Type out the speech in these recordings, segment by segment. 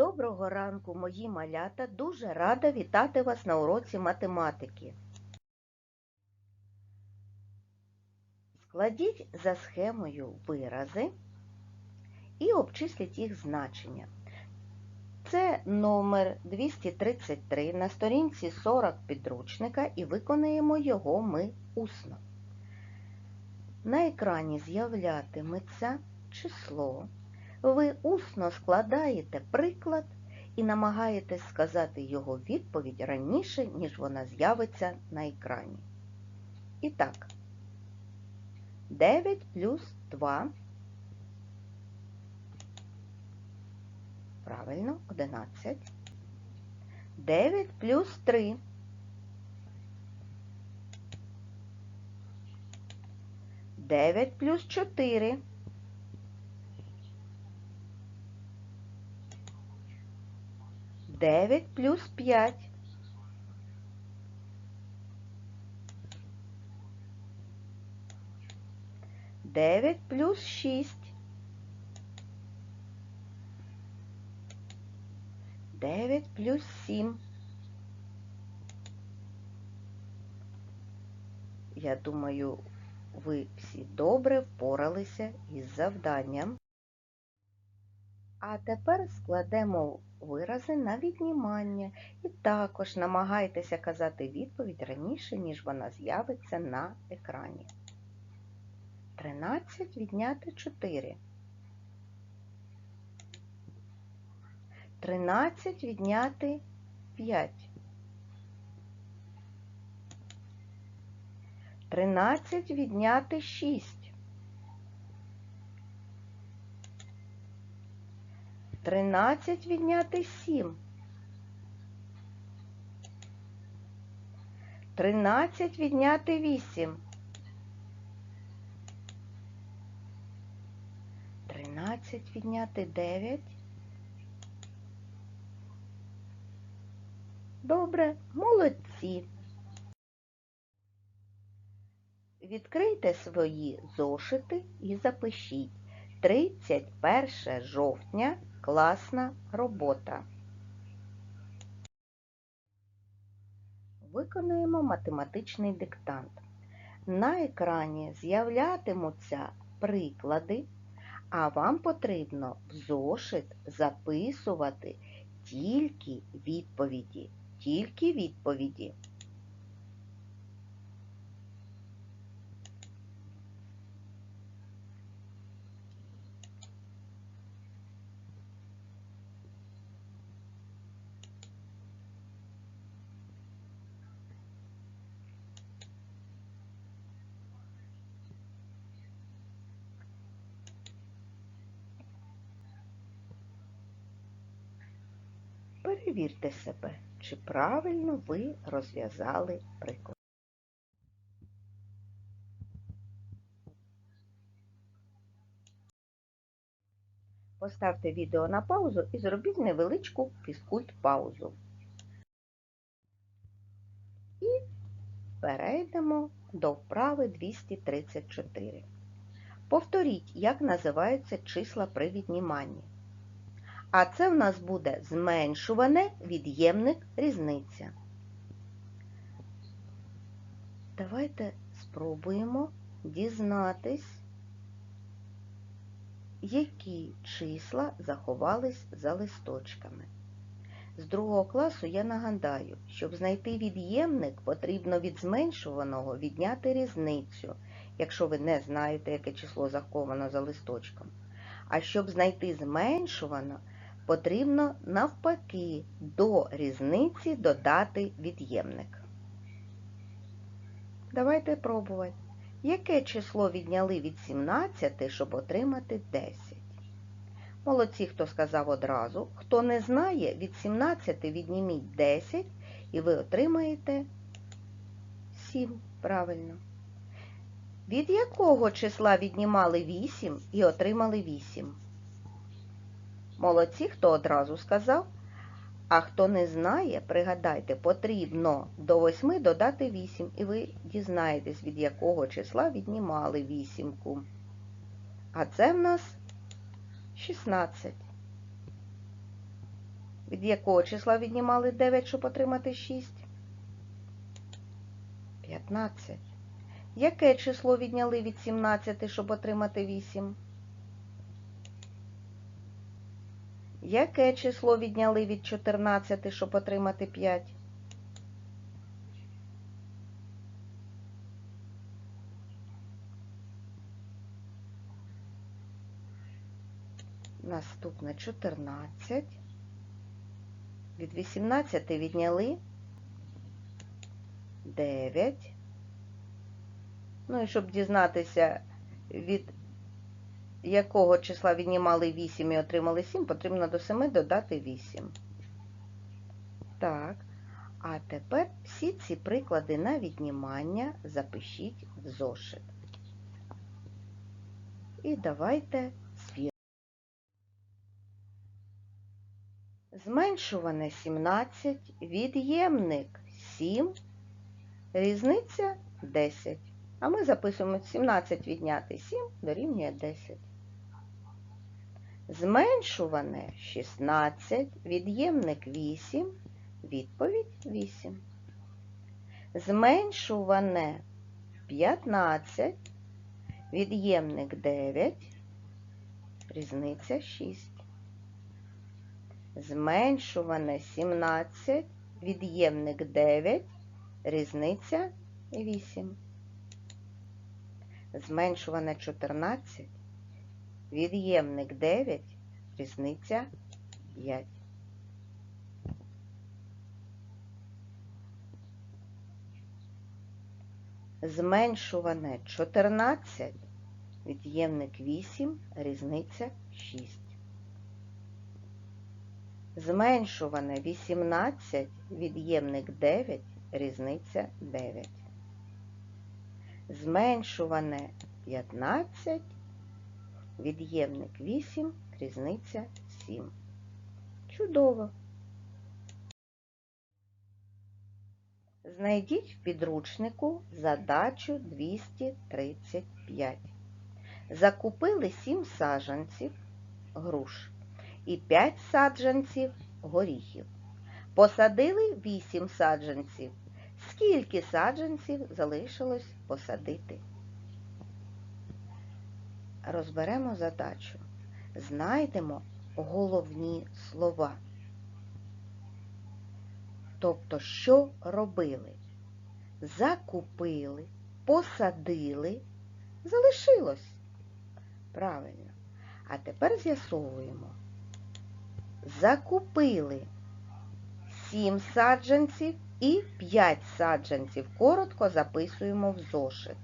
Доброго ранку, мої малята! Дуже рада вітати вас на уроці математики. Складіть за схемою вирази і обчисліть їх значення. Це номер 233 на сторінці 40 підручника і виконаємо його ми усно. На екрані з'являтиметься число. Ви усно складаєте приклад і намагаєтесь сказати його відповідь раніше, ніж вона з'явиться на екрані. І так, 9 плюс 2. Правильно, 11. 9 плюс 3. Дев'ять плюс 4. 9 плюс 5. Дев'ять плюс шість. Дев'ять плюс сім. Я думаю, ви всі добре впоралися із завданням. А тепер складемо вирази на віднімання і також намагайтеся казати відповідь раніше, ніж вона з'явиться на екрані. 13 відняти 4. 13 відняти 5. 13 відняти 6. 13 відняти 7. 13 відняти 8. 13 відняти 9. Добре, молодці. Відкрийте свої зошити і запишіть 31 жовтня Класна робота. Виконуємо математичний диктант. На екрані з'являтимуться приклади, а вам потрібно в зошит записувати тільки відповіді. Тільки відповіді. Перевірте себе, чи правильно ви розв'язали приклад. Поставте відео на паузу і зробіть невеличку фізкульт-паузу. І перейдемо до вправи 234. Повторіть, як називаються числа при відніманні. А це в нас буде зменшуване від'ємник різниця. Давайте спробуємо дізнатись, які числа заховались за листочками. З другого класу я нагадаю, щоб знайти від'ємник, потрібно від зменшуваного відняти різницю, якщо ви не знаєте, яке число заховано за листочком. А щоб знайти зменшувано, потрібно навпаки до різниці додати від'ємник. Давайте пробувати. Яке число відняли від 17, щоб отримати 10? Молодці, хто сказав одразу. Хто не знає, від 17 відніміть 10 і ви отримаєте 7. Правильно. Від якого числа віднімали 8 і отримали 8? Молодці, хто одразу сказав. А хто не знає, пригадайте, потрібно до 8 додати 8, і ви дізнаєтесь, від якого числа віднімали вісімку. А це в нас 16. Від якого числа віднімали 9, щоб отримати 6? 15. Яке число відняли від 17, щоб отримати 8? Яке число відняли від 14, щоб отримати 5? Наступне 14. Від 18 відняли 9. Ну і щоб дізнатися, від якого числа віднімали 8 і отримали 7, потрібно до 7 додати 8. Так. А тепер всі ці приклади на віднімання запишіть в зошит. І давайте звіримо. Зменшуване 17, від'ємник 7, різниця 10. А ми записуємо 17 відняти 7 дорівнює 10. Зменшуване 16, від'ємник 8, відповідь 8. Зменшуване 15, від'ємник 9, різниця 6. Зменшуване 17, від'ємник 9, різниця 8. Зменшуване 14, від'ємник 9, різниця 5. Зменшуване 14, від'ємник 8, різниця 6. Зменшуване 18, від'ємник 9, різниця 9. Зменшуване 15, від'ємник 8, різниця 7. Чудово. Знайдіть в підручнику задачу 235. Закупили 7 саджанців груш і 5 саджанців горіхів. Посадили 8 саджанців. Скільки саджанців залишилось посадити? Розберемо задачу. Знайдемо головні слова. Тобто, що робили? Закупили, посадили, залишилось. Правильно. А тепер з'ясовуємо. Закупили 7 саджанців і 5 саджанців. Коротко записуємо в зошит.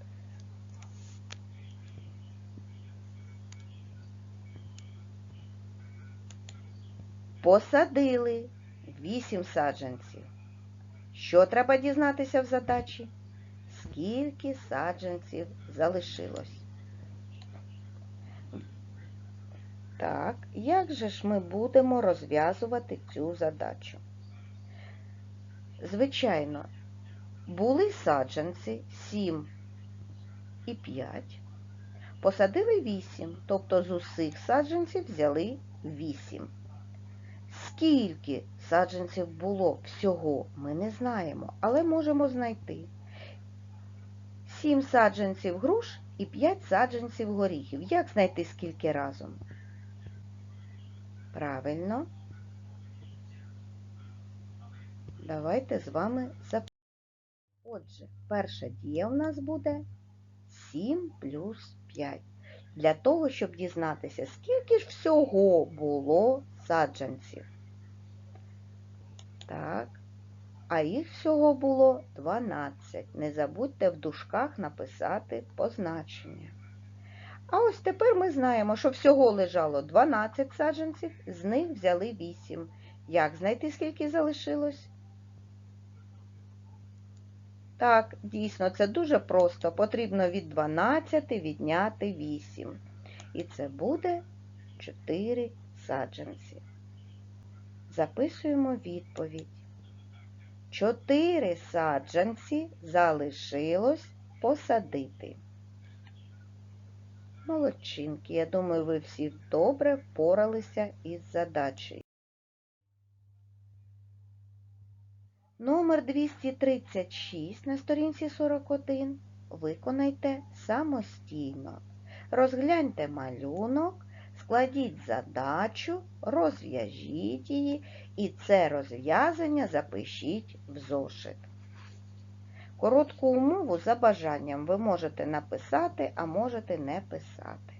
Посадили 8 саджанців. Що треба дізнатися в задачі? Скільки саджанців залишилось? Так, як же ж ми будемо розв'язувати цю задачу? Звичайно, були саджанці 7 і 5, посадили 8, тобто з усіх саджанців взяли 8. Скільки саджанців було всього, ми не знаємо, але можемо знайти. 7 саджанців груш і 5 саджанців горіхів. Як знайти скільки разом? Правильно. Давайте з вами запитаємо. Отже, перша дія у нас буде 7 плюс 5. Для того, щоб дізнатися, скільки ж всього було саджанців. Так, а їх всього було 12. Не забудьте в дужках написати позначення. А ось тепер ми знаємо, що всього лежало 12 саджанців, з них взяли 8. Як знайти, скільки залишилось? Так, дійсно, це дуже просто. Потрібно від 12 відняти 8. І це буде 4 саджанці. Записуємо відповідь. 4 саджанці залишилось посадити. Молодчинки, я думаю, ви всі добре впоралися із задачею. Номер 236 на сторінці 41 виконайте самостійно. Розгляньте малюнок, складіть задачу, розв'яжіть її і це розв'язання запишіть в зошит. Коротку умову за бажанням ви можете написати, а можете не писати.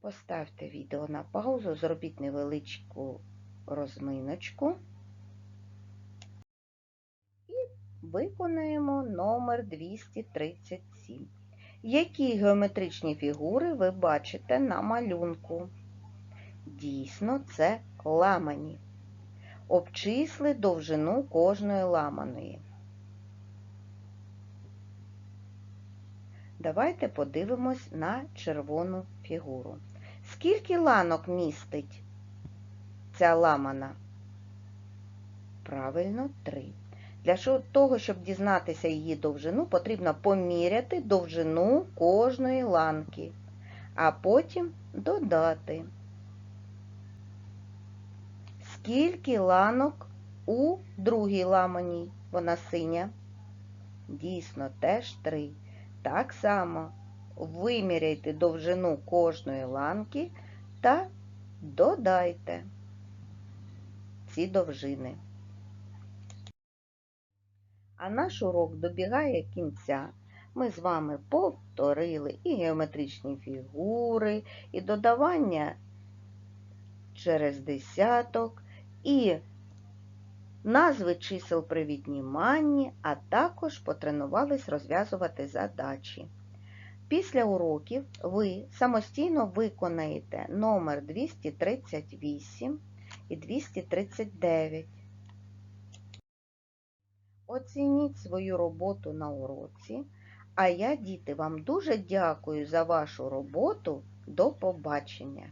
Поставте відео на паузу, зробіть невеличку розминочку і виконаємо номер 237. Які геометричні фігури ви бачите на малюнку? Дійсно, це ламані. Обчисли довжину кожної ламаної. Давайте подивимось на червону фігуру. Скільки ланок містить ця ламана? Правильно, три. Для того, щоб дізнатися її довжину, потрібно поміряти довжину кожної ланки, а потім додати. Скільки ланок у другій ламаній? Вона синя? Дійсно, теж три. Так само виміряйте довжину кожної ланки та додайте ці довжини. А наш урок добігає кінця. Ми з вами повторили і геометричні фігури, і додавання через десяток, і назви чисел при відніманні, а також потренувались розв'язувати задачі. Після уроків ви самостійно виконаєте номер 238 і 239. Оцініть свою роботу на уроці, а я, діти, вам дуже дякую за вашу роботу. До побачення!